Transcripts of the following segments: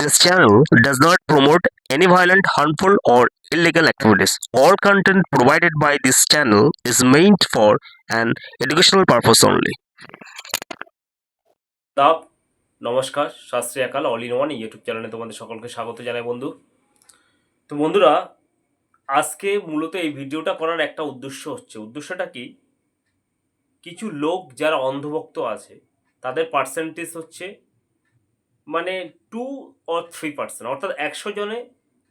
This channel does not promote any violent, harmful, or illegal activities. All content provided by this channel is meant for an educational purpose only. দাব নমস্কার Shastri Ekal all in one YouTube চ্যানেলে তোমাদের সকলকে স্বাগত জানাই বন্ধু তো বন্ধুরা আজকে মূলত এই ভিডিওটা করার একটা উদ্দেশ্য হচ্ছে উদ্দেশ্যটা কি কিছু লোক যারা অন্ধভক্ত আছে তাদের পার্সেন্টেজ হচ্ছে মানে টু অর থ্রি পার্সেন্ট অর্থাৎ একশো জনে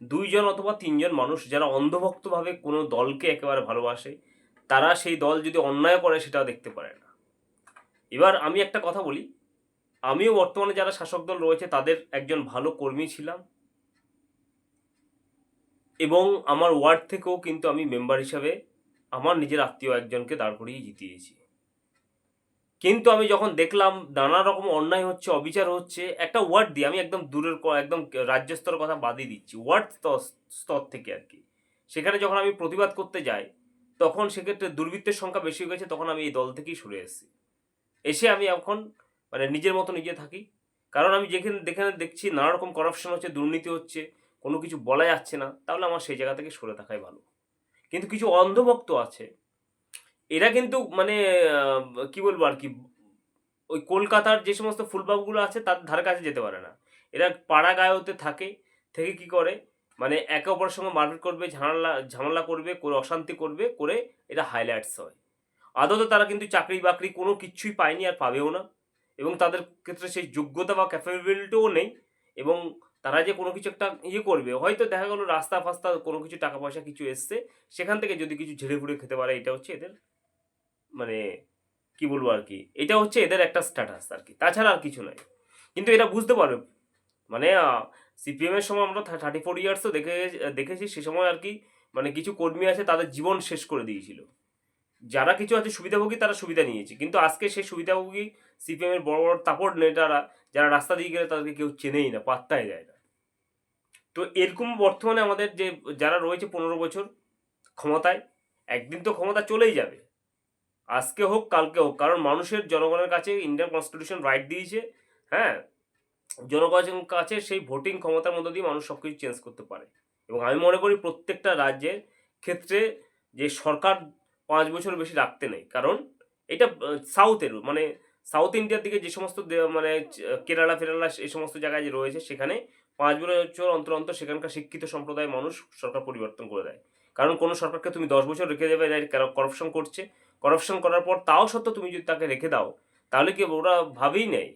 দুইজন অথবা তিনজন মানুষ যারা অন্ধভক্তভাবে কোনো দলকে একেবারে ভালোবাসে, তারা সেই দল যদি অন্যায় করে সেটাও দেখতে পারে না। এবার আমি একটা কথা বলি, আমিও বর্তমানে যারা শাসক দল রয়েছে তাদের একজন ভালো কর্মী ছিলাম এবং আমার ওয়ার্ড থেকেও কিন্তু আমি মেম্বার হিসাবে আমার নিজের আত্মীয় একজনকে দাঁড় করিয়ে জিতিয়েছি। কিন্তু আমি যখন দেখলাম নানা রকম অন্যায় হচ্ছে, অবিচার হচ্ছে, একটা ওয়ার্ড দিয়ে আমি একদম দূরের একদম রাজ্য কথা বাদই দিচ্ছি ওয়ার্ড স্তর থেকে আর কি। সেখানে যখন আমি প্রতিবাদ করতে যাই, তখন সেক্ষেত্রে দুর্বৃত্তের সংখ্যা বেশি হয়ে গেছে, তখন আমি এই দল থেকেই সরে এসেছি। এসে আমি এখন মানে নিজের মতো নিজে থাকি। কারণ আমি যেখানে যেখানে দেখছি নানা রকম করাপশন হচ্ছে, দুর্নীতি হচ্ছে, কোনো কিছু বলা যাচ্ছে না, তাহলে আমার সেই জায়গা থেকে সরে থাকাই ভালো। কিন্তু কিছু অন্ধভক্ত আছে এরা কিন্তু মানে কি বলব আর কি, ওই কলকাতার যে সমস্ত ফুলবাবুগুলো আছে তার ধারে কাছে যেতে পারে না। এরা পাড়া গায়েতে থাকে, থেকে কি করে? মানে একে অপরের সঙ্গে মারপিট করবে, ঝামেলা ঝামেলা করবে, করে অশান্তি করবে, করে এটা হাইলাইটস হয়। আদতে তারা কিন্তু চাকরি বাকরি কোনো কিচ্ছুই পায়নি আর পাবেও না। এবং তাদের ক্ষেত্রে সেই যোগ্যতা বা ক্যাপাবিলিটিও নেই। এবং তারা যে কোনো কিছু একটা ইয়ে করবে, হয়তো দেখা গেলো রাস্তা ফাস্তা কোনো কিছু টাকা পয়সা কিছু এসছে, সেখান থেকে যদি কিছু ঝেড়ে ফুড়ে খেতে পারে, এটা হচ্ছে এদের মানে কি বলব আর কি, এটা হচ্ছে এদের একটা স্ট্যাটাস আর কি, তাছাড়া আর কিছু নয়। কিন্তু এটা বুঝতে পারবে মানে সিপিএমের সময় আমরা থার্টি ফোর ইয়ার্সও দেখে, দেখেছি সে সময় আর কি মানে কিছু কর্মী আছে তাদের জীবন শেষ করে দিয়েছিল। যারা কিছু আছে সুবিধাভোগী তারা সুবিধা নিয়েছে, কিন্তু আজকে সেই সুবিধাভোগী সিপিএমের বড় বড় তাপড় নেতারা, যারা রাস্তা দিয়ে গেলে তাদেরকে কেউ চেনেই না, পাত্তাই দেয় না। তো এরকম বর্তমানে আমাদের যে, যারা রয়েছে পনেরো বছর ক্ষমতায়, একদিন তো ক্ষমতা চলেই যাবে। আজকে হোক, কালকে হোক। কারণ মানুষের, জনগণের কাছে ইন্ডিয়ান কনস্টিটিউশন রাইট দিয়েছে হ্যাঁ? জনগণের কাছে সেই ভোটিং ক্ষমতার মধ্যে দিয়ে মানুষ সব কিছু চেঞ্জ করতে পারে। এবং আমি মনে করি প্রত্যেকটা রাজ্যের ক্ষেত্রে যে সরকার পাঁচ বছর বেশি রাখতে নেই। কারণ এটা সাউথের মানে সাউথ ইন্ডিয়ার দিকে যে সমস্ত মানে কেরালা, ফেরালা এই সমস্ত জায়গায় যে রয়েছে, সেখানে পাঁচ বছর অন্তর অন্তর সেখানকার শিক্ষিত সম্প্রদায়ের মানুষ সরকার পরিবর্তন করে দেয়। কারণ কোনো সরকারকে তুমি দশ বছর রেখে দেবে করাপশন করছে। করাপশন করার পর তাও সত্ত্বেও তুমি যদি তাকে রেখে দাও, তাহলে কি ওরা ভাবেই নেয়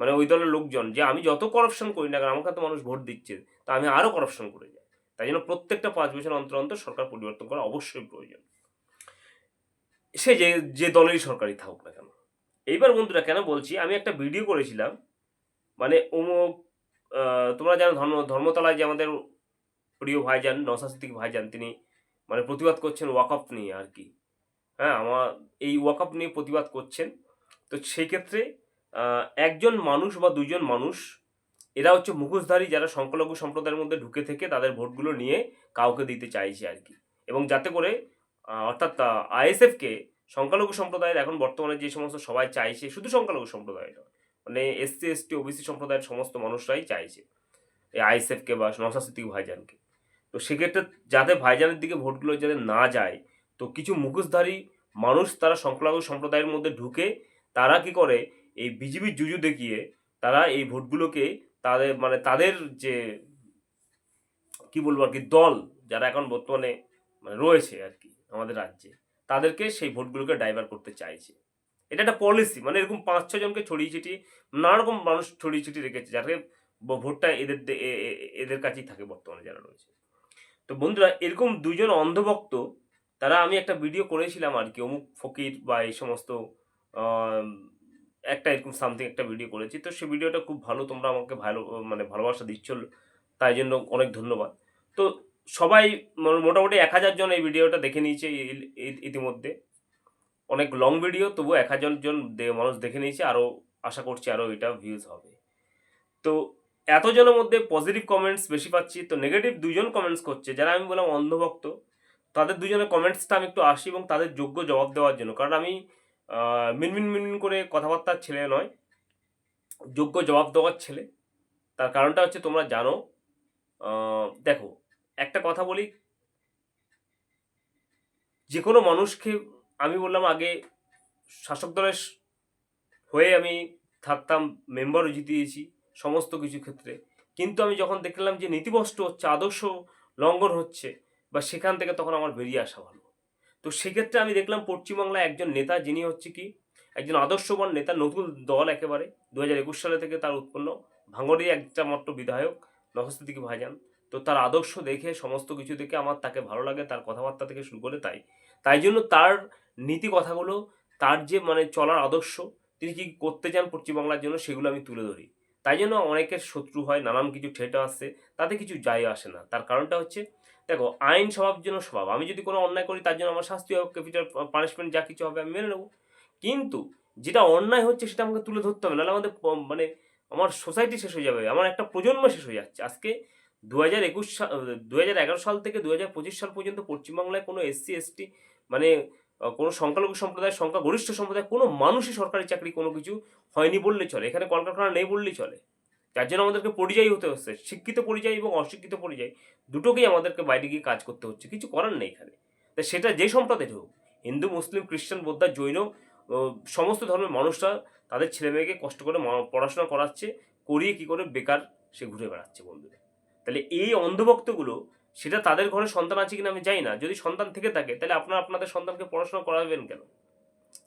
মানে ওই দলের লোকজন যে আমি যত করাপশন করি না কেন, আমাকে তো মানুষ ভোট দিচ্ছে, তা আমি আরও করাপশন করে যাই। তাই জন্য প্রত্যেকটা পাঁচ বছর অন্তর অন্তর সরকার পরিবর্তন করা অবশ্যই প্রয়োজন। সে যে যে দলেরই সরকারি থাকুক না কেন। এইবার বন্ধুরা, কেন বলছি, আমি একটা ভিডিও করেছিলাম মানে অমুক তোমরা জানো ধর্ম, ধর্মতলায় যে আমাদের প্রিয় ভাইজান নসাস্তিক ভাইজান, তিনি মানে প্রতিবাদ করছেন ওয়াকফ নিয়ে আর কি। হ্যাঁ আমার এই ওয়াকআপ নিয়ে প্রতিবাদ করছেন। তো সেই ক্ষেত্রে একজন মানুষ বা দুজন মানুষ, এরা হচ্ছে মুখোশধারী যারা সংখ্যালঘু সম্প্রদায়ের মধ্যে ঢুকে থেকে তাদের ভোটগুলো নিয়ে কাউকে দিতে চাইছে আর কি। এবং যাতে করে অর্থাৎ আইএসএফকে সংখ্যালঘু সম্প্রদায়ের এখন বর্তমানে যে সমস্ত সবাই চাইছে, শুধু সংখ্যালঘু সম্প্রদায় নয় মানে এসসি এসটি ওবিসি সম্প্রদায়ের সমস্ত মানুষরাই চাইছে এই আইএসএফকে বা নশাস্তিক ভাইজানকে। তো সেক্ষেত্রে যাতে ভাইজানের দিকে ভোটগুলো যাতে না যায় তো কিছু মুখোশধারী মানুষ তারা সংখ্যালঘু সম্প্রদায়ের মধ্যে ঢুকে তারা কি করে এই বিজেপির জুজু দেখিয়ে তারা এই ভোটগুলোকে তাদের মানে তাদের যে কি বলব আর কি, দল যারা এখন বর্তমানে মানে রয়েছে আর কি আমাদের রাজ্যে, তাদেরকে সেই ভোটগুলোকে ডাইভার করতে চাইছে। এটা একটা পলিসি মানে এরকম পাঁচ ছজনকে জনকে ছড়িয়ে ছিটিয়ে নানা রকম মানুষ ছড়িয়ে ছিটিয়ে রেখেছে যাতে ভোটটা এদের এদের কাছেই থাকে বর্তমানে যারা রয়েছে। তো বন্ধুরা, এরকম দুজন অন্ধভক্ত তারা আমি একটা ভিডিও করেছিলাম আর কি অমুক ফকির বা এই সমস্ত একটা এরকম সামথিং একটা ভিডিও করেছি। তো সেই ভিডিওটা খুব ভালো, তোমরা আমাকে ভালো মানে ভালোবাসা দিচ্ছ, তাই জন্য অনেক ধন্যবাদ। তো সবাই মোটামুটি এক হাজার জন এই ভিডিওটা দেখে নিয়েছে ইতিমধ্যে। অনেক লং ভিডিও তবু এক হাজার জন মানুষ দেখে নিয়েছে আরও আশা করছি আরও এটা ভিউজ হবে। তো এতজনের মধ্যে পজিটিভ কমেন্টস বেশি পাচ্ছি, তো নেগেটিভ দুজন কমেন্টস করছে, যারা আমি বললাম অন্ধভক্ত। তাদের দুজনের কমেন্টসটা আমি একটু আসি এবং তাদের যোগ্য জবাব দেওয়ার জন্য। কারণ আমি মিনমিন মিনমিন করে কথাবার্তার ছেলে নয়, যোগ্য জবাব দেওয়ার ছেলে। তার কারণটা হচ্ছে তোমরা জানো দেখো, একটা কথা বলি যে কোনো মানুষকে আমি বললাম আগে, শাসক দলের হয়ে আমি থাকতাম মেম্বারও জিতিয়েছি, সমস্ত কিছু ক্ষেত্রে। কিন্তু আমি যখন দেখলাম যে নীতিভ্রষ্ট হচ্ছে, আদর্শ লঙ্ঘন হচ্ছে বা সেখান থেকে তখন আমার বেরিয়ে আসা ভালো। তো সেক্ষেত্রে আমি দেখলাম পশ্চিমবাংলায় একজন নেতা যিনি হচ্ছে কি, একজন আদর্শবান নেতা, নতুন দল একেবারে দু হাজার একুশ সালে থেকে তার উৎপন্ন, ভাঙড়ি একটা মাত্র বিধায়ক নভস্তিকে ভাইজান তো তার আদর্শ দেখে, সমস্ত কিছু দেখে আমার তাকে ভালো লাগে, তার কথাবার্তা থেকে শুরু করে তাই। তাই জন্য তার নীতি কথাগুলো, তার যে মানে চলার আদর্শ, তিনি কি করতে চান পশ্চিমবাংলার জন্য সেগুলো আমি তুলে ধরি। তাই জন্য অনেকের শত্রু হয়, নানান কিছু ঠেটা আসছে তাতে কিছু যায় আসে না। তার কারণটা হচ্ছে দেখো, আইন স্বভাব জন্য স্বভাব। আমি যদি কোনো অন্যায় করি, তার জন্য আমার শাস্তি হবে ক্যাপিটাল পানিশমেন্ট যা কিছু হবে আমি মেনে নেব। কিন্তু যেটা অন্যায় হচ্ছে, সেটা আমাকে তুলে ধরতে হবে। নাহলে আমাদের মানে আমার সোসাইটি শেষ হয়ে যাবে, আমার একটা প্রজন্ম শেষ হয়ে যাচ্ছে। আজকে দু হাজার একুশ সাল দু হাজার এগারো সাল থেকে দু হাজার পঁচিশ সাল পর্যন্ত পশ্চিমবাংলায় কোনো এসসি, এসটি মানে কোনো সংখ্যালঘু সম্প্রদায়ের সংখ্যা গরিষ্ঠ সম্প্রদায় কোনো মানুষই সরকারি চাকরি কোনো কিছু হয়নি বললে চলে। এখানে কলকারখানা নেই বললেই চলে। যার জন্য আমাদেরকে পরিযায়ী হতে হচ্ছে। শিক্ষিত পরিযায়ী এবং অশিক্ষিত পরিযায়ী দুটোকেই আমাদেরকে বাইরে গিয়ে কাজ করতে হচ্ছে। কিছু করার নেই এখানে। তা সেটা যে সম্প্রদায়ের হোক, হিন্দু, মুসলিম, খ্রিস্টান, বৌদ্ধ, জৈন সমস্ত ধর্মের মানুষরা তাদের ছেলে মেয়েকে কষ্ট করে পড়াশোনা করাচ্ছে, করিয়ে কি করে বেকার সে ঘুরে বেড়াচ্ছে বন্ধুরা তাহলে এই অন্ধভক্তগুলো, সেটা তাদের ঘরে সন্তান আছে কিনা আমি জানি না। যদি সন্তান থেকে থাকে, তাহলে আপনারা আপনাদের সন্তানকে পড়াশোনা করাবেন কেন?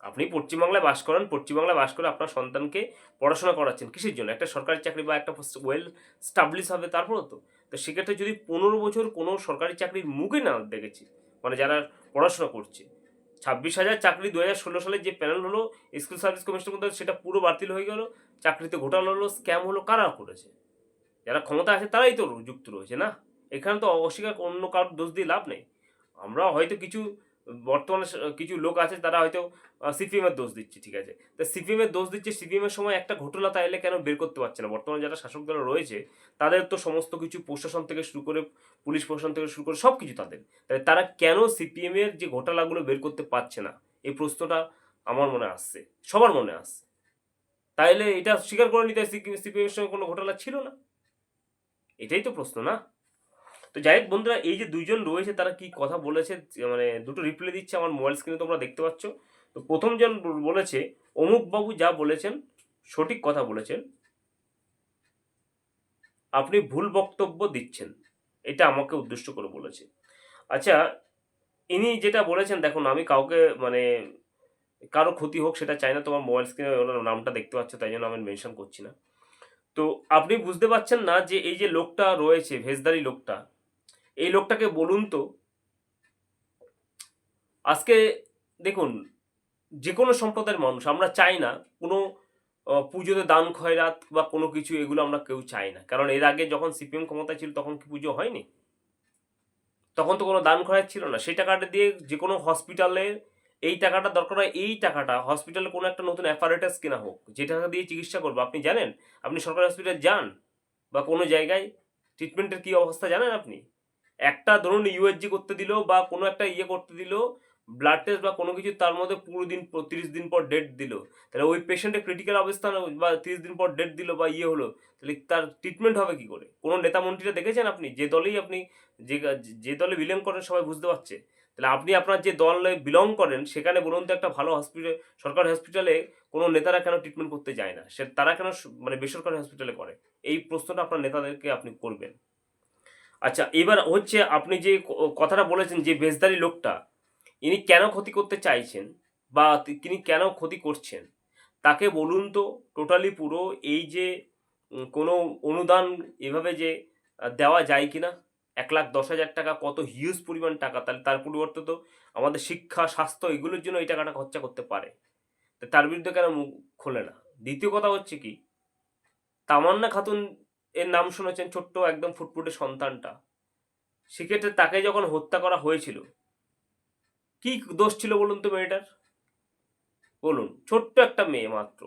আপনি পশ্চিমবাংলায় বাস করেন, পশ্চিমবাংলায় বাস করে আপনার সন্তানকে পড়াশোনা করাচ্ছেন কিসের জন্য? একটা সরকারি চাকরি বা একটা ওয়েল স্টাবলিশ হবে তারপরও তো? তো সেক্ষেত্রে যদি পনেরো বছর কোনো সরকারি চাকরির মুখে না দেখেছি মানে যারা পড়াশোনা করছে, ছাব্বিশ হাজার চাকরি দু হাজার ষোলো সালে যে প্যানেল হলো স্কুল সার্ভিস কমিশনের মধ্যে সেটা পুরো বাতিল হয়ে গেল, চাকরিতে ঘোটালো হলো স্ক্যাম হলো, কারা করেছে? যারা ক্ষমতা আছে তারাই তো যুক্ত রয়েছে না? এখানে তো অস্বীকার অন্য কারোর দোষ দিয়ে লাভ নেই। আমরা হয়তো কিছু বর্তমানে কিছু লোক আছে, তারা হয়তো সিপিএমের দোষ দিচ্ছে, ঠিক আছে? তা সিপিএমের দোষ দিচ্ছে, সিপিএমের সময় একটা ঘটনাটা এলে কেন বের করতে পারছে না? বর্তমানে যারা শাসক দল রয়েছে, তাদের তো সমস্ত কিছু প্রশাসন থেকে শুরু করে, পুলিশ প্রশাসন থেকে শুরু করে সব কিছু তাদের। তাহলে তারা কেন সিপিএমের যে ঘোটালাগুলো বের করতে পারছে না? এই প্রশ্নটা আমার মনে আসছে, সবার মনে আসছে। তাইলে এটা স্বীকার করে নিতে সিপিএম এর সঙ্গে কোনো ঘোটালা ছিল না? এটাই তো প্রশ্ন না? তো যাই হোক বন্ধুরা, এই যে দুইজন রয়েছে, তারা কি কথা বলেছে মানে দুটো রিপ্লাই দিচ্ছে আমার মোবাইল স্ক্রিনে তোমরা দেখতে পাচ্ছ। তো প্রথম জন বলেছে অমুক বাবু যা বলেছেন, সঠিক কথা বলেছেন। আপনি ভুল বক্তব্য দিচ্ছেন, এটা আমাকে উদ্দেশ্য করে বলেছে। আচ্ছা ইনি যেটা বলেছেন, দেখুন, আমি কাউকে মানে কারও ক্ষতি হোক, সেটা চাই না, তোমার মোবাইল স্ক্রিনে ওনার নামটা দেখতে পাচ্ছ, তাই জন্য আমি মেনশন করছি না। তো আপনি বুঝতে পারছেন না যে এই যে লোকটা রয়েছে, ভেজদারি লোকটা এই লোকটাকে বলুন তো। আজকে দেখুন যে কোনো সম্প্রদায়ের মানুষ, আমরা চাই না কোনো পুজোতে দান খয়রাত বা কোনো কিছু, এগুলো আমরা কেউ চাই না। কারণ এর আগে যখন সিপিএম ক্ষমতা ছিল, তখন কি পুজো হয়নি? তখন তো কোনো দান খয়রাত ছিল না। সেই টাকাটা দিয়ে যে কোনো হসপিটালে এই টাকাটা দরকার হয়, এই টাকাটা হসপিটালে কোনো একটা নতুন অ্যাপারেটাস কেনা হোক, যে টাকা দিয়ে চিকিৎসা করব। আপনি জানেন, আপনি সরকারি হসপিটালে যান বা কোনো জায়গায় ট্রিটমেন্টের কী অবস্থা জানেন আপনি? একটা ধরুন ইউএসজি করতে দিল বা কোনো একটা ইয়ে করতে দিল ব্লাড টেস্ট বা কোনো কিছু তার মধ্যে পুরো দিন তিরিশ দিন পর ডেট দিল। তাহলে ওই পেশেন্টের ক্রিটিক্যাল অবস্থা বা তিরিশ দিন পর ডেট দিল বা ইয়ে হলো, তাহলে তার ট্রিটমেন্ট হবে কি করে? কোনো নেতা মন্ত্রীরা দেখেছেন আপনি? যে দলেই আপনি, যে যে দলে বিলং করেন সবাই বুঝতে পারছে। তাহলে আপনি আপনার যে দলে বিলং করেন, সেখানে বলুন তো একটা ভালো হসপিটাল সরকারি হসপিটালে কোনো নেতারা কেন ট্রিটমেন্ট করতে যায় না? সে তারা কেন মানে বেসরকারি হসপিটালে করে? এই প্রশ্নটা আপনার নেতাদেরকে আপনি করবেন। আচ্ছা এবার হচ্ছে আপনি যে ক- কথাটা বলেছেন যে বেজদারি লোকটা, ইনি কেন ক্ষতি করতে চাইছেন বা তিনি কেন ক্ষতি করছেন? তাকে বলুন তো টোটালি পুরো এই যে কোনো অনুদান এভাবে যে দেওয়া যায় কিনা? এক লাখ দশ হাজার টাকা কত হিউজ পরিমাণ টাকা, তাহলে তার পরিবর্তে তো আমাদের শিক্ষা, স্বাস্থ্য এগুলোর জন্য এই টাকাটা খরচা করতে পারে। তার বিরুদ্ধে কেন মুখ খোলে না? দ্বিতীয় কথা হচ্ছে কি, তামান্না খাতুন এর নাম শুনেছেন ছোট্ট একদম ফুটফুটে সন্তানটা। সেক্ষেত্রে তাকে যখন হত্যা করা হয়েছিল, কি দোষ ছিল বলুন তো মেয়েটার? বলুন, ছোট্ট একটা মেয়ে মাত্র।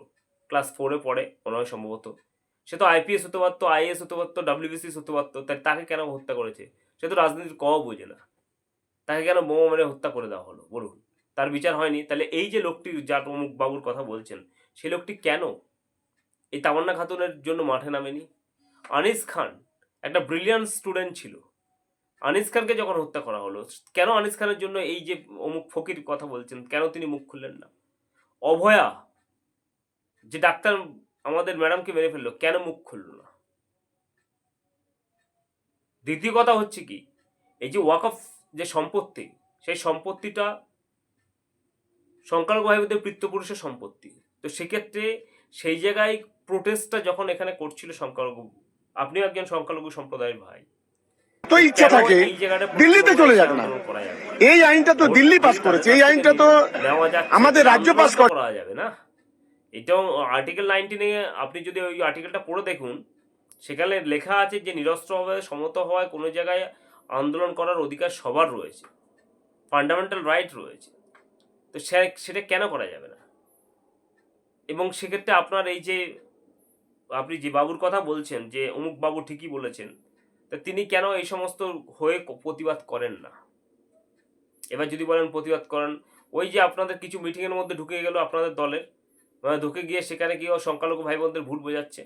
ক্লাস ফোরে পড়ে, মনে হয় সম্ভবত। সে তো আইপিএস হতে পারতো আইএস হতে পারতো ডাব্লিউবিসিএস হতে পারতো তাই তাকে কেন হত্যা করেছে? সে তো রাজনীতির ক বোঝে না। তাকে কেন বোমা মেরে হত্যা করে দেওয়া হলো? বলুন। তার বিচার হয়নি। তাহলে এই যে লোকটি যার অমুক বাবুর কথা বলছেন সেই লোকটি কেন? এই তামান্না খাতুনের জন্য মাঠে নামেনি? আনিস খান একটা ব্রিলিয়ান্ট স্টুডেন্ট ছিল। আনিস খানকে যখন হত্যা করা হলো, কেন আনিস খানের জন্য এই যে অমুক ফকির কথা বলছেন, কেন তিনি মুখ খুললেন না? অভয়া, যে ডাক্তার আমাদের ম্যাডামকে মেরে ফেলল, কেন মুখ খুললো না? দ্বিতীয় কথা হচ্ছে কি, এই যে ওয়াকফ যে সম্পত্তি, সেই সম্পত্তিটা সংখ্যালঘু ভাইবোধের পৃত্তপুরুষের সম্পত্তি। তো সেক্ষেত্রে সেই জায়গায় প্রোটেস্টটা যখন এখানে করছিল সংখ্যালঘু আপনিও একজন সংখ্যালঘু সম্প্রদায়ের ভাই। তো ইচ্ছা থাকে দিল্লিতে চলে যাক না। এই আইনটা তো দিল্লি পাস করেছে এই আইনটা তো আমাদের রাজ্য পাস করা যাবে না। এটাও আর্টিকেল নাইনটিনে আপনি যদি ওই আর্টিকেলটা পড়ে দেখুন সেখানে লেখা আছে যে নিরস্ত্রভাবে সমত হওয়ায় কোনো জায়গায় আন্দোলন করার অধিকার সবার রয়েছে ফান্ডামেন্টাল রাইট রয়েছে। তো সে- সেটা কেন করা যাবে না? এবং সেক্ষেত্রে আপনার এই যে আপনি যে বাবুর কথা বলছেন, যে অমুক বাবু ঠিকই বলেছেন, তা তিনি কেন এই সমস্ত হয়ে প্রতিবাদ করেন না? এবার যদি বলেন প্রতিবাদ করেন, ওই যে আপনাদের কিছু মিটিংয়ের মধ্যে ঢুকে গেল আপনাদের দলের মানে ঢুকে গিয়ে সেখানে গিয়ে সংখ্যালঘু ভাই বোনদের ভুল বোঝাচ্ছে,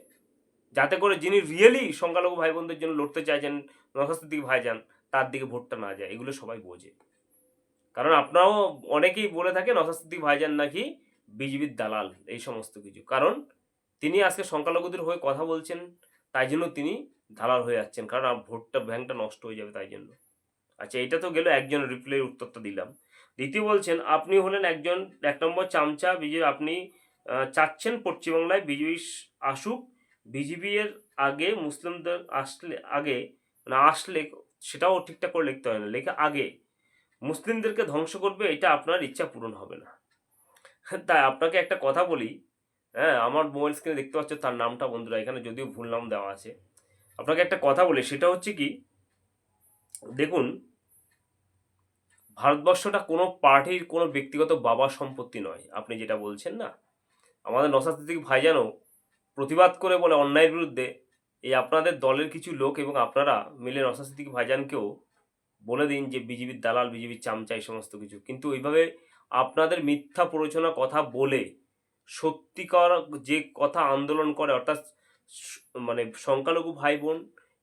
যাতে করে যিনি রিয়েলি সংখ্যালঘু ভাই বোনদের জন্য লড়তে চাইছেন নখাস্তিক ভাইজান, তার দিকে ভোটটা না যায়, এগুলো সবাই বোঝে। কারণ আপনারাও অনেকেই বলে থাকেন নখাস্তিক ভাইজান নাকি বিজেপির দালাল, এই সমস্ত কিছু। কারণ তিনি আজকে সংখ্যালঘুদের হয়ে কথা বলছেন, তাই জন্য তিনি দালাল হয়ে যাচ্ছেন। কারণ ভোটটা, ব্যাংকটা নষ্ট হয়ে যাবে তাই জন্য। আচ্ছা এটা তো গেল একজন রিপ্লাইয়ের উত্তরটা দিলাম। দ্বিতীয় বলছেন, আপনি হলেন একজন, এক নম্বর চামচা বিজেপি, আপনি চাচ্ছেন পশ্চিমবাংলায় বিজেপি আসুক। বিজেপি এর আগে মুসলিমদের আসলে, আগে, না আসলে সেটাও ঠিকঠাক করে লিখতে হয় না, লেখা আগে। মুসলিমদেরকে ধ্বংস করবে, এটা আপনার ইচ্ছা পূরণ হবে না। তাই আপনাকে একটা কথা বলি হ্যাঁ আমার মোবাইল স্ক্রিনে দেখতে পাচ্ছ তার নামটা বন্ধুরা, এখানে যদিও ভুল নাম দেওয়া আছে। আপনাকে একটা কথা বলি, সেটা হচ্ছে কি, দেখুন, ভারতবর্ষটা কোনো পার্টির, কোনো ব্যক্তিগত বাবা সম্পত্তি নয়, আপনি যেটা বলছেন না। আমাদের নসাস্তিক ভাইজানও প্রতিবাদ করে বলে অন্যায়ের বিরুদ্ধে এই আপনাদের দলের কিছু লোক এবং আপনারা মিলে নসাস্তিক ভাইজানকেও বলে দিন যে বিজেপির দালাল, বিজেপির চামচা, এই সমস্ত কিছু। কিন্তু ওইভাবে আপনাদের মিথ্যা প্ররোচনা কথা বলে সত্যিকার যে কথা আন্দোলন করে, অর্থাৎ মানে সংখ্যালঘু ভাই বোন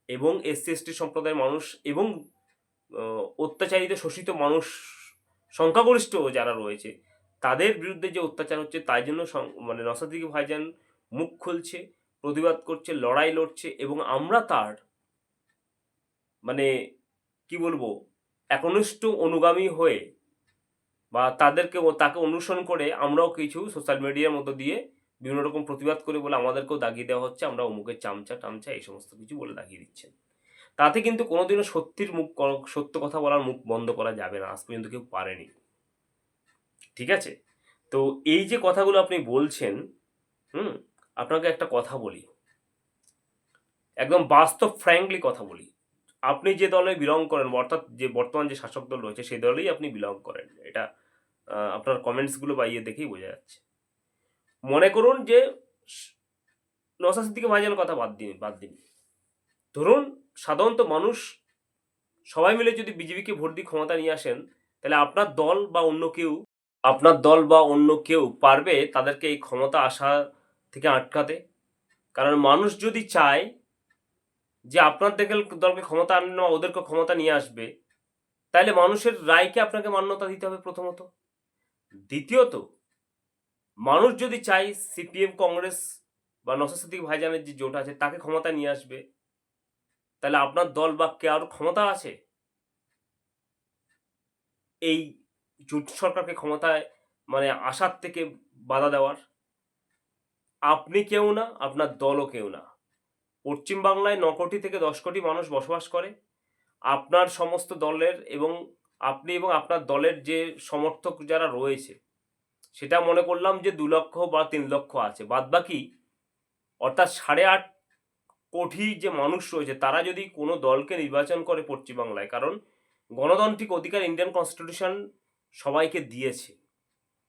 এবং এসসি এসটি সম্প্রদায়ের মানুষ এবং অত্যাচারিত শোষিত মানুষ, সংখ্যাগরিষ্ঠ যারা রয়েছে, তাদের বিরুদ্ধে যে অত্যাচার হচ্ছে, তাই জন্য মানে নসাদিকে ভাইজান মুখ খুলছে, প্রতিবাদ করছে, লড়াই লড়ছে এবং আমরা তার মানে কি বলব, একনিষ্ঠ অনুগামী হয়ে বা তাদেরকে তাকে অনুসরণ করে আমরাও কিছু সোশ্যাল মিডিয়ার মধ্য দিয়ে বিভিন্ন রকম প্রতিবাদ করে বলে আমাদেরকেও দাগিয়ে দেওয়া হচ্ছে। আমরা অমুকের চামচা টামচা এই সমস্ত কিছু বলে দাগিয়ে দিচ্ছেন। তাতে কিন্তু কোনোদিনও সত্যির মুখ সত্য কথা বলার মুখ বন্ধ করা যাবে না। আজ পর্যন্ত কেউ পারেনি। ঠিক আছে? তো এই যে কথাগুলো আপনি বলছেন, হুম? আপনাকে একটা কথা বলি। একদম বাস্তব ফ্র্যাঙ্কলি কথা বলি। আপনি যে দলে বিলং করেন অর্থাৎ যে বর্তমান যে শাসক দল রয়েছে, সেই দলেই আপনি বিলং করেন। এটা আপনার কমেন্টসগুলো বা ইয়ে দেখেই বোঝা যাচ্ছে। মনে করুন যে নসাসের দিকে ভাইজান কথা বাদ দিন বাদ দিন। ধরুন, সাধারণত মানুষ সবাই মিলে যদি বিজেপিকে ভোট দিয়ে ক্ষমতা নিয়ে আসেন, তাহলে আপনার দল বা অন্য কেউ, আপনার দল বা অন্য কেউ পারবে তাদেরকে এই ক্ষমতা আসা থেকে আটকাতে? কারণ মানুষ যদি চায় যে আপনার থেকে দলকে ক্ষমতা আনেন না ওদেরকে ক্ষমতা নিয়ে আসবে তাহলে মানুষের রায়কে আপনাকে মান্যতা দিতে হবে প্রথমত। দ্বিতীয়ত, মানুষ যদি চায় সিপিএম, কংগ্রেস বা নসাসিদ্দিক ভাইজানের যে জোট আছে তাকে ক্ষমতা নিয়ে আসবে তাহলে আপনার দল বা কে আরও ক্ষমতা আছে? এই জোট সরকারকে ক্ষমতায় মানে আসার থেকে বাধা দেওয়ার। আপনি কেউ না, আপনার দলও কেউ না। পশ্চিমবাংলায় ন কোটি থেকে দশ কোটি মানুষ বসবাস করে। আপনার সমস্ত দলের এবং আপনি এবং আপনার দলের যে সমর্থক যারা রয়েছে, সেটা মনে করলাম যে দু লক্ষ বা তিন লক্ষ আছে। বাদ বাকি অর্থাৎ সাড়ে আট কোটি যে মানুষ রয়েছে, তারা যদি কোনো দলকে নির্বাচন করে পশ্চিমবাংলায়, কারণ গণতান্ত্রিক অধিকার ইন্ডিয়ান কনস্টিটিউশন সবাইকে দিয়েছে।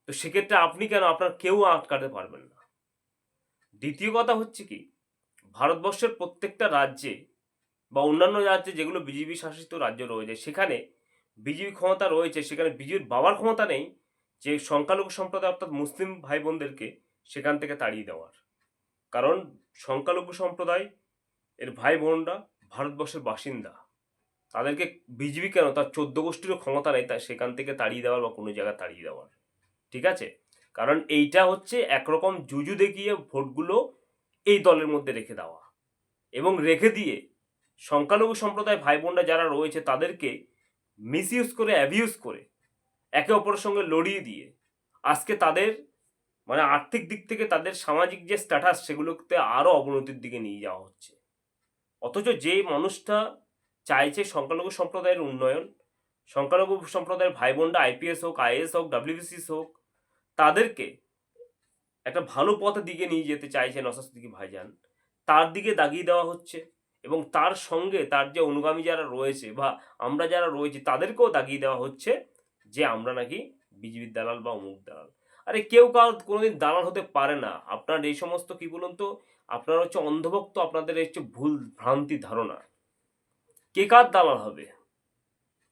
তো সেক্ষেত্রে আপনি কেন আপনার কেউ আটকাতে পারবেন না? দ্বিতীয় কথা হচ্ছে কি ভারতবর্ষের প্রত্যেকটা রাজ্যে বা অন্যান্য রাজ্যে যেগুলো বিজেপি শাসিত রাজ্য রয়েছে, সেখানে বিজেপি ক্ষমতা রয়েছে, সেখানে বিজেপির বাবার ক্ষমতা নেই, যে সংখ্যালঘু সম্প্রদায় অর্থাৎ মুসলিম ভাই বোনদেরকে সেখান থেকে তাড়িয়ে দেওয়ার। কারণ সংখ্যালঘু সম্প্রদায় এর ভাই বোনরা ভারতবর্ষের বাসিন্দা। তাদেরকে বিজেপি কেন? তার চোদ্দ গোষ্ঠীরও ক্ষমতা নেই তাই সেখান থেকে তাড়িয়ে দেওয়ার বা কোনো জায়গায় তাড়িয়ে দেওয়ার। ঠিক আছে? কারণ এইটা হচ্ছে একরকম জুজু দেখিয়ে ভোটগুলো এই দলের মধ্যে রেখে দেওয়া। এবং রেখে দিয়ে সংখ্যালঘু সম্প্রদায় ভাই বোনরা যারা রয়েছে তাদেরকে মিসইউজ করে অ্যাবিউজ করে একে অপরের সঙ্গে লড়িয়ে দিয়ে আজকে তাদের মানে আর্থিক দিক থেকে তাদের সামাজিক যে স্ট্যাটাস সেগুলোতে আরও অবনতির দিকে নিয়ে যাওয়া হচ্ছে। অথচ যে মানুষটা চাইছে সংখ্যালঘু সম্প্রদায়ের উন্নয়ন, সংখ্যালঘু সম্প্রদায়ের ভাই বোনরা আইপিএস হোক আইএস হোক ডাব্লিউবিসিস হোক, তাদেরকে একটা ভালো পথের দিকে নিয়ে যেতে চাইছেন নসাস দিকে ভাইজান। তার দিকে দাগিয়ে দেওয়া হচ্ছে এবং তার সঙ্গে তার যে অনুগামী যারা রয়েছে বা আমরা যারা রয়েছি তাদেরকেও দাগিয়ে দেওয়া হচ্ছে যে আমরা নাকি বিজেপির দালাল বা অমুক দালাল। আরে কেউ কাল কোনোদিন দালাল হতে পারে না। আপনার এই সমস্ত কি বলুন তো? আপনার হচ্ছে অন্ধভক্ত, আপনাদের হচ্ছে ভুল ভ্রান্তি ধারণা। কে কার দালাল হবে?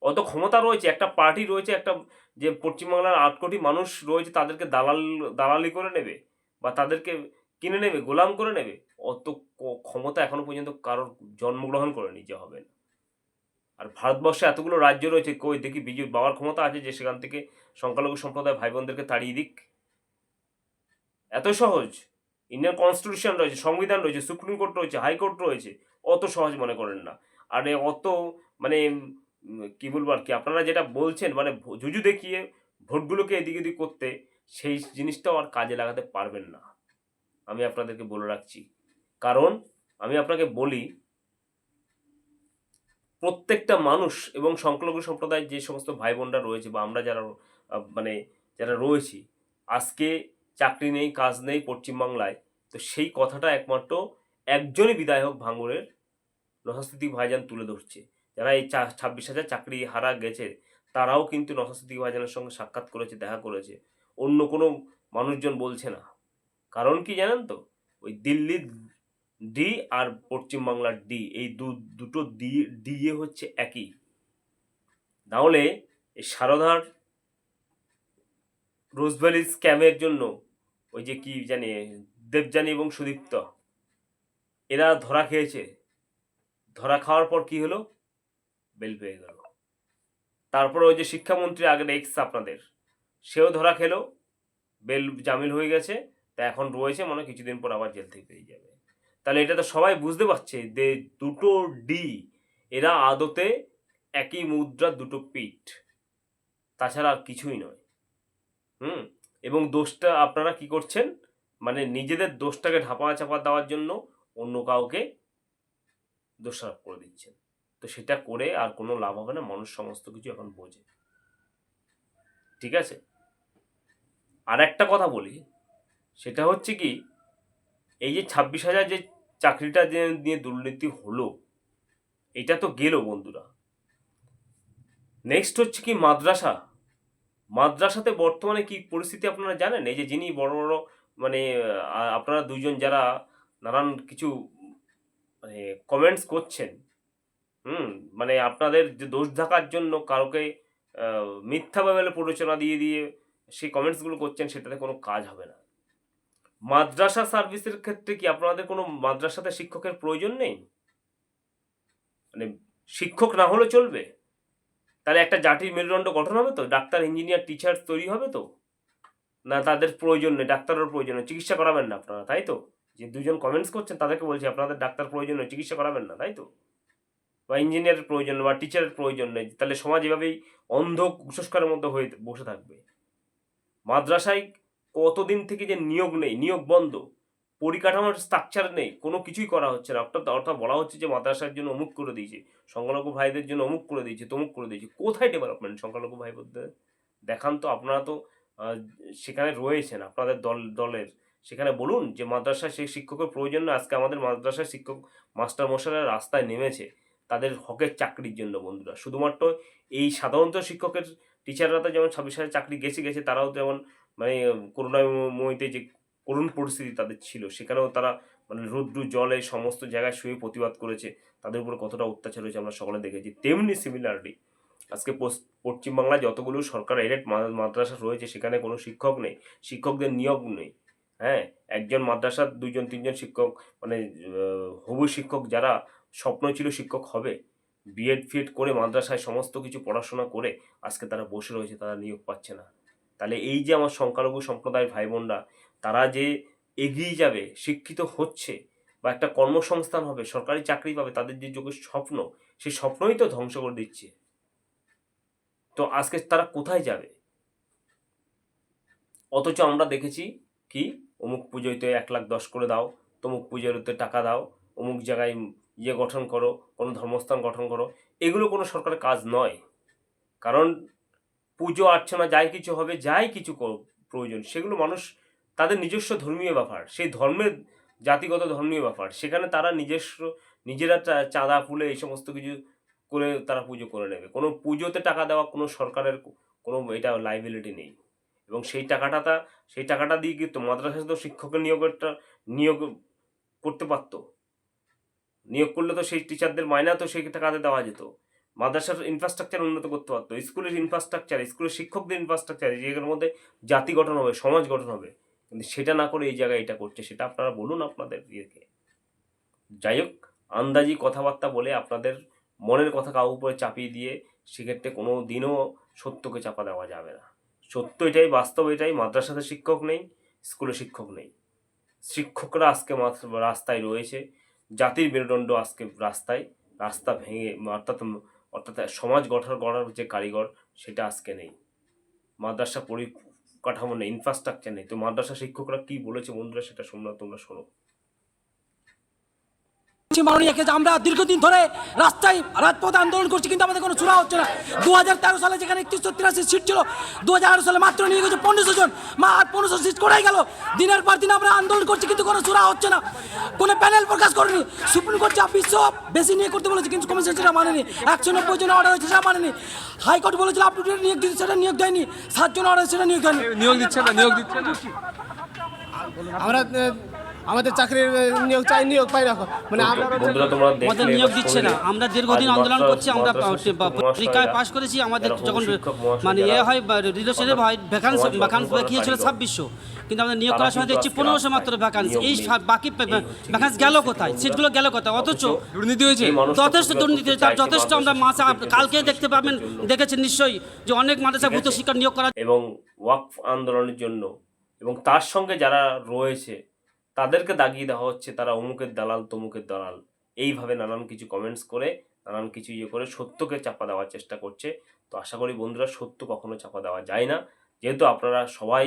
অত ক্ষমতা রয়েছে, একটা পার্টি রয়েছে, একটা যে পশ্চিমবাংলার আট কোটি মানুষ রয়েছে, তাদেরকে দালাল, দালালি করে নেবে বা তাদেরকে কিনে নেবে, গোলাম করে নেবে, অত ক্ষমতা এখনও পর্যন্ত কারোর জন্মগ্রহণ করে নিতে হবে না। আর ভারতবর্ষে এতগুলো রাজ্য রয়েছে, কই দেখি বিজেপি বাবার ক্ষমতা আছে যে সেখান থেকে সংখ্যালঘু সম্প্রদায় ভাই বোনদেরকে তাড়িয়ে দিক। এত সহজ। ইন্ডিয়ান কনস্টিটিউশন রয়েছে, সংবিধান রয়েছে সুপ্রিম কোর্ট রয়েছে হাইকোর্ট রয়েছে, অত সহজ মনে করেন না। আর অত মানে কি বলব আর কি? আপনারা যেটা বলছেন মানে জুজু দেখিয়ে ভোটগুলোকে এদিক এদিক করতে সেই জিনিসটাও আর কাজে লাগাতে পারবেন না। আমি আপনাদেরকে বলে রাখছি। কারণ আমি আপনাকে বলি, প্রত্যেকটা মানুষ এবং সংখ্যালঘু সম্প্রদায়ের যে সমস্ত ভাই বোনরা রয়েছে বা আমরা যারা মানে যারা রয়েছি, আজকে চাকরি নেই, কাজ নেই পশ্চিমবাংলায়, তো সেই কথাটা একমাত্র একজনই বিধায়ক ভাঙড়ের নশাস্তিক ভাইজান তুলে ধরছে। যারা এই ছাব্বিশ হাজার চাকরি হারা গেছে, তারাও কিন্তু নশাস্তিক ভাইজানের সঙ্গে সাক্ষাৎ করেছে, দেখা করেছে। অন্য কোনো মানুষজন বলছে না। কারণ কি জানেন তো? ওই দিল্লির ডি আর পশ্চিমবাংলার ডি, এই দু দুটো ডি, ডিএ হচ্ছে একই। নাহলে এই সারদার রোজভ্যালি স্ক্যামের জন্য ওই যে কি জানি, দেবযানী এবং সুদীপ্ত, এরা ধরা খেয়েছে। ধরা খাওয়ার পর কি হলো? বেল পেয়ে গেল। তারপর ওই যে শিক্ষামন্ত্রী আগের এক্স আপনাদের, সেও ধরা খেলো, বেল জামিল হয়ে গেছে, তা এখন রয়েছে মনে কিছুদিন পর আবার জেল থেকে পেয়ে যাবে। তাহলে এটা তো সবাই বুঝতে পারছে যে দুটো ডি এরা আদতে একই মুদ্রার দুটো পিঠ। তাছাড়া আর কিছুই নয়। হুম? এবং দোষটা আপনারা কি করছেন? মানে নিজেদের দোষটাকে ঢাপা চাপা দেওয়ার জন্য অন্য কাউকে দোষারোপ করে দিচ্ছেন। তো সেটা করে আর কোনো লাভ হবে না, মানুষ সমস্ত কিছু এখন বোঝে। ঠিক আছে? আর একটা কথা বলি, সেটা হচ্ছে কি, এই যে ছাব্বিশ হাজার যে চাকরিটা যে নিয়ে দুর্নীতি হলো, এটা তো গেল বন্ধুরা। নেক্সট হচ্ছে কি মাদ্রাসা। মাদ্রাসাতে বর্তমানে কি পরিস্থিতি আপনারা জানেন? এই যে যিনি বড় বড় মানে আপনারা দুইজন যারা নানান কিছু মানে কমেন্টস করছেন হুম মানে আপনাদের যে দোষ ঢাকার জন্য কারোকে মিথ্যাভাবে প্ররোচনা দিয়ে দিয়ে সেই কমেন্টসগুলো করছেন, সেটাতে কোনো কাজ হবে না। মাদ্রাসা সার্ভিসের ক্ষেত্রে কি আপনাদের কোনো মাদ্রাসাতে শিক্ষকের প্রয়োজন নেই? মানে শিক্ষক না হলে চলবে? তাহলে একটা জাতির মেরুদণ্ড গঠন হবে তো? ডাক্তার ইঞ্জিনিয়ার টিচার তৈরি হবে তো? না তাদের প্রয়োজন নেই ডাক্তারের প্রয়োজন নেই, চিকিৎসা করাবেন না আপনারা, তাই তো? যে দুজন কমেন্টস করছেন, তাদেরকে বলছি, আপনাদের ডাক্তার প্রয়োজন নেই, চিকিৎসা করাবেন না, তাই তো? বা ইঞ্জিনিয়ারের প্রয়োজন বা টিচারের প্রয়োজন নেই, তাহলে সমাজ এভাবেই অন্ধ কুসংস্কারের মধ্যে হয়ে বসে থাকবে। মাদ্রাসায় কতদিন থেকে যে নিয়োগ নেই, নিয়োগ বন্ধ, পরিকাঠামোর স্ট্রাকচার নেই, কোনো কিছুই করা হচ্ছে না। অর্থাৎ অর্থাৎ বলা হচ্ছে যে মাদ্রাসার জন্য অমুক করে দিয়েছে সংখ্যালঘু ভাইদের জন্য অমুক করে দিয়েছে, তমুক করে দিয়েছে। কোথায় ডেভেলপমেন্ট সংখ্যালঘু ভাই দেখান তো, আপনারা তো সেখানে রয়েছেন, আপনাদের দল, দলের। সেখানে বলুন যে মাদ্রাসায় সেই শিক্ষকের প্রয়োজন না, আজকে আমাদের মাদ্রাসায় শিক্ষক মাস্টার মশাইরা রাস্তায় নেমেছে। তাদের হকের চাকরির জন্য বন্ধুরা। শুধুমাত্র এই সাধারণত শিক্ষকের টিচাররা তো যেমন ছাব্বিশ হাজার চাকরি গেছে গেছে, তারাও যেমন মানে করোনাময়তে যে করুণ পরিস্থিতি তাদের ছিল, সেখানেও তারা মানে রৌদ্র, জলে সমস্ত জায়গায় শুয়ে প্রতিবাদ করেছে। তাদের উপর কতটা অত্যাচার হয়েছে আমরা সকলে দেখেছি। তেমনি সিমিলারলি আজকে পশ্চিমবাংলায় যতগুলো সরকার এডেড মাদ্রাসা রয়েছে, সেখানে কোনো শিক্ষক নেই, শিক্ষকদের নিয়োগ নেই হ্যাঁ? একজন মাদ্রাসার দুইজন তিনজন শিক্ষক মানে হবু শিক্ষক যারা স্বপ্ন ছিল শিক্ষক হবে। বিএড ফিএড করে মাদ্রাসায় সমস্ত কিছু পড়াশোনা করে আজকে তারা বসে রয়েছে, তারা নিয়োগ পাচ্ছে না। তাহলে এই যে আমার সংখ্যালঘু সম্প্রদায়ের ভাই বোনরা তারা যে এগিয়ে যাবে, শিক্ষিত হচ্ছে বা একটা কর্মসংস্থান হবে, সরকারি চাকরি পাবে, তাদের যে যোগ্য স্বপ্ন, সেই স্বপ্নই তো ধ্বংস করে দিচ্ছে। তো আজকে তারা কোথায় যাবে? অথচ আমরা দেখেছি কি? অমুক পুজোতে এক লাখ দশ করে দাও, তমুক পুজোতে টাকা দাও, অমুক জায়গায় ইয়ে গঠন করো, কোনো ধর্মস্থান গঠন করো, এগুলো কোনো সরকারের কাজ নয়। কারণ পুজো, অর্চনা, যাই কিছু হবে, যাই কিছু প্রয়োজন, সেগুলো মানুষ, তাদের নিজস্ব ধর্মীয় ব্যাপার, সেই ধর্মের জাতিগত ধর্মীয় ব্যাপার, সেখানে তারা নিজস্ব, নিজেরা চাঁদা ফুলে এই সমস্ত কিছু করে তারা পুজো করে নেবে। কোনো পুজোতে টাকা দেওয়া কোনো সরকারের কোনো এটা লাইবিলিটি নেই। এবং সেই টাকাটা তা, সেই টাকাটা দিয়ে কিন্তু মাদ্রাসায় তো শিক্ষকের নিয়োগেরটা, নিয়োগ করতে পারতো? নিয়োগ করলে তো সেই টিচারদের মাইনা তো সেই টাকাতে দেওয়া যেত। মাদ্রাসার ইনফ্রাস্ট্রাকচার উন্নত করতে পারতো। স্কুলের ইনফ্রাস্ট্রাকচার স্কুলের শিক্ষকদের ইনফ্রাস্ট্রাকচার যেগুলোর মধ্যে জাতি গঠন হবে, সমাজ গঠন হবে। কিন্তু সেটা না করে এই জায়গায় এটা করছে, সেটা আপনারা বলুন আপনাদের ইয়েকে। যাই হোক, আন্দাজি কথাবার্তা বলে আপনাদের মনের কথা কাউ উপরে চাপিয়ে দিয়ে সেক্ষেত্রে কোনো দিনও সত্যকে চাপা দেওয়া যাবে না। সত্য এটাই, বাস্তব এটাই, মাদ্রাসাতে শিক্ষক নেই, স্কুলে শিক্ষক নেই। শিক্ষকরা আজকে রাস্তায় রয়েছে। জাতির মেরুদণ্ড আজকে রাস্তায়, রাস্তা ভেঙে, অর্থাৎ অর্থাৎ সমাজ গঠন করার যে কারিগর, সেটা আজকে নেই। মাদ্রাসা পরিকাঠামো নেই ইনফ্রাস্ট্রাকচার নেই। তো মাদ্রাসা শিক্ষকরা কী বলেছে বন্ধুরা, সেটা শুনলাম তোমরা শোনো। মাননীয়কে যে আমরা দীর্ঘদিন ধরে রাস্তায় রাজপথে আন্দোলন করছি কিন্তু আমাদের কোনো চূড়া হচ্ছে না। দু হাজার তেরো সালে যেখানে একত্রিশশো তিরাশি সিট ছিল দু হাজার আঠারো সালে মাত্র নিয়ে গেছে পনেরোশো জন। মা আর পনেরোশো সিট করেই গেল? দিনের পর দিন আমরা আন্দোলন করছি কিন্তু কোনো চূড়া হচ্ছে না। কোনো প্যানেল প্রকাশ করেনি। সুপ্রিম কোর্ট যা বিশ্ব বেশি নিয়ে করতে বলেছে কিন্তু কমিশন সেটা মানেনি। একশো নব্বই জন অর্ডার হয়েছে সেটা মানেনি। হাইকোর্ট বলেছিল আপ টু ডেট নিয়োগ দিতে সেটা নিয়োগ দেয়নি। সাতজন অর্ডার সেটা নিয়োগ দেয়নি। নিয়োগ দিচ্ছে না নিয়োগ দিচ্ছে আমরা আমাদের চাকরির নিয়োগ চাই নিয়োগ পাই না মানে আমরা বন্ধুরা তোমরা আমাদের নিয়োগ দিচ্ছে না। আমরা দীর্ঘদিন আন্দোলন করছি আমরা পরীক্ষায় পাশ করেছি আমাদের যখন মানে ইয়ে হয় রিলেশনের হয় ভ্যাকান্সি ভ্যাকান্সি দেখিয়েছিল ছাব্বিশশো কিন্তু আমাদের নিয়োগ করার সময় দেখছি পনেরোশো মাত্র ভ্যাকান্সি এই বাকি ভ্যাকান্সি গেল কোথায়? সিটগুলো গেল কোথায়? অথচ দুর্নীতি হয়েছে। যথেষ্ট দুর্নীতি করতে চাইছে যথেষ্ট আমরা মাসে কালকে দেখতে পাবেন দেখেছেন নিশ্চয়ই যে অনেক মাদ্রাসা ভূত শিক্ষা নিয়োগ করা এবং ওয়াকফ আন্দোলনের জন্য এবং তার সঙ্গে যারা রয়েছে তাদেরকে দাগিয়ে দেওয়া হচ্ছে, তারা অমুকের দালাল, তমুকের দালাল। এইভাবে নানান কিছু কমেন্টস করে, নানান কিছু ইয়ে করে সত্যকে চাপা দেওয়ার চেষ্টা করছে। তো আশা করি বন্ধুরা সত্য কখনো চাপা দেওয়া যায় না। যেহেতু আপনারা সবাই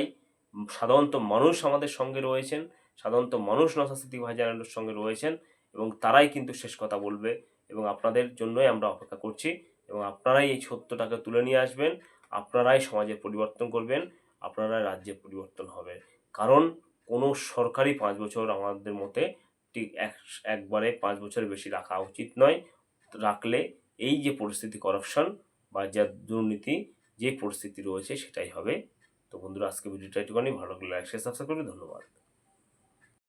সাধারণত মানুষ আমাদের সঙ্গে রয়েছেন, সাধারণত মানুষ নসাস্তি ভাইজানের সঙ্গে রয়েছেন এবং তারাই কিন্তু শেষ কথা বলবে এবং আপনাদের জন্যই আমরা অপেক্ষা করছি এবং আপনারাই এই সত্যটাকে তুলে নিয়ে আসবেন, আপনারাই সমাজের পরিবর্তন করবেন, আপনারাই রাজ্যের পরিবর্তন হবে কারণ কোনো সরকারি পাঁচ বছর আমাদের মতে ঠিক এক, একবারে পাঁচ বছর বেশি রাখা উচিত নয়। রাখলে এই যে পরিস্থিতি করাপশন বা যা দুর্নীতি যে পরিস্থিতি রয়েছে সেটাই হবে। তো বন্ধুরা, আজকে ভিডিওটা একটুখানি ভালো লাগলে লাইক সাবস্ক্রাইব করবে। ধন্যবাদ।